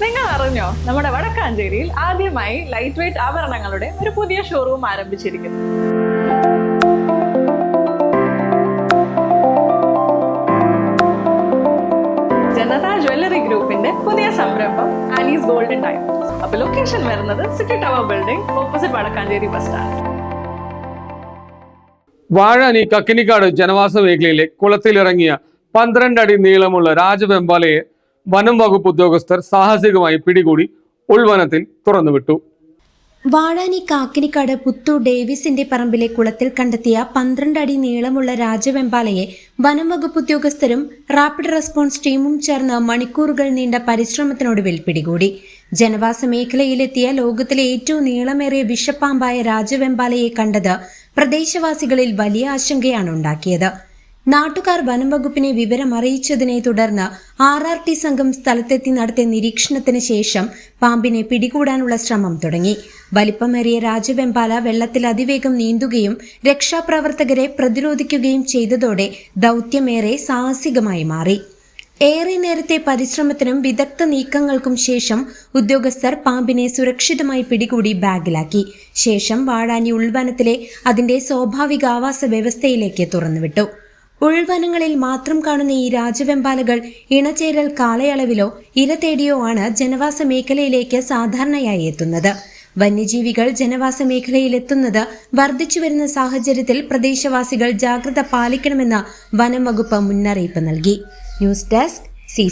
നിങ്ങൾ അറിഞ്ഞോ നമ്മുടെ വടക്കാഞ്ചേരിയിൽ ആദ്യമായി ലൈറ്റ് വെയിറ്റ് ആഭരണങ്ങളുടെ ഒരു പുതിയ ഷോറൂം ആരംഭിച്ചിരിക്കുന്നു. ജനത ജ്വല്ലറി ഗ്രൂപ്പിന്റെ പുതിയ സംരംഭം ആനീസ് ഗോൾഡൻ ടൈം അപ്പൊ ലൊക്കേഷൻ വരുന്നത് city tower building opposite Vadakkanchery bus stand Vazhani Kakkinikkad ജനവാസ മേഖലയിലെ കുളത്തിലിറങ്ങിയ പന്ത്രണ്ട് അടി നീളമുള്ള രാജവെമ്പാലയെ വനം വകുപ്പ് ഉദ്യോഗസ്ഥർ സാഹസികമായി പിടികൂടി ഉൾവനത്തിൽ തുറന്നുവിട്ടു. വാഴാനി കാക്കിനിക്കാട് പുത്തൂർ ഡേവിസിന്റെ പറമ്പിലെ കുളത്തിൽ കണ്ടെത്തിയ പന്ത്രണ്ട് അടി നീളമുള്ള രാജവെമ്പാലയെ വനം വകുപ്പ് ഉദ്യോഗസ്ഥരും റാപ്പിഡ് റെസ്പോൺസ് ടീമും ചേർന്ന് മണിക്കൂറുകൾ നീണ്ട പരിശ്രമത്തിനൊടുവിൽ പിടികൂടി. ജനവാസ മേഖലയിലെത്തിയ ലോകത്തിലെ ഏറ്റവും നീളമേറിയ വിഷപ്പാമ്പായ രാജവെമ്പാലയെ കണ്ടത് പ്രദേശവാസികളിൽ വലിയ ആശങ്കയാണ് ഉണ്ടാക്കിയത്. നാട്ടുകാർ വനം വകുപ്പിനെ വിവരം അറിയിച്ചതിനെ തുടർന്ന് ആർ ആർ ടി സംഘം സ്ഥലത്തെത്തി നടത്തിയ നിരീക്ഷണത്തിന് ശേഷം പാമ്പിനെ പിടികൂടാനുള്ള ശ്രമം തുടങ്ങി. വലിപ്പമേറിയ രാജവെമ്പാല വെള്ളത്തിൽ അതിവേഗം നീന്തുകയും രക്ഷാപ്രവർത്തകരെ പ്രതിരോധിക്കുകയും ചെയ്തതോടെ ദൗത്യമേറെ സാഹസികമായി മാറി. ഏറെ നേരത്തെ പരിശ്രമത്തിനും വിദഗ്ധ നീക്കങ്ങൾക്കും ശേഷം ഉദ്യോഗസ്ഥർ പാമ്പിനെ സുരക്ഷിതമായി പിടികൂടി ബാഗിലാക്കി. ശേഷം വാഴാനി ഉൾവനത്തിലെ അതിന്റെ സ്വാഭാവിക ആവാസ വ്യവസ്ഥയിലേക്ക് തുറന്നുവിട്ടു. ഉൾവനങ്ങളിൽ മാത്രം കാണുന്ന ഈ രാജവെമ്പാലകൾ ഇണചേരൽ കാലയളവിലോ ഇര തേടിയോ ആണ് ജനവാസ മേഖലയിലേക്ക് സാധാരണയായി എത്തുന്നത്. വന്യജീവികൾ ജനവാസ മേഖലയിൽ എത്തുന്നത് വർദ്ധിച്ചു വരുന്ന സാഹചര്യത്തിൽ പ്രദേശവാസികൾ ജാഗ്രത പാലിക്കണമെന്ന് വനം വകുപ്പ് മുന്നറിയിപ്പ് നൽകി. News desk C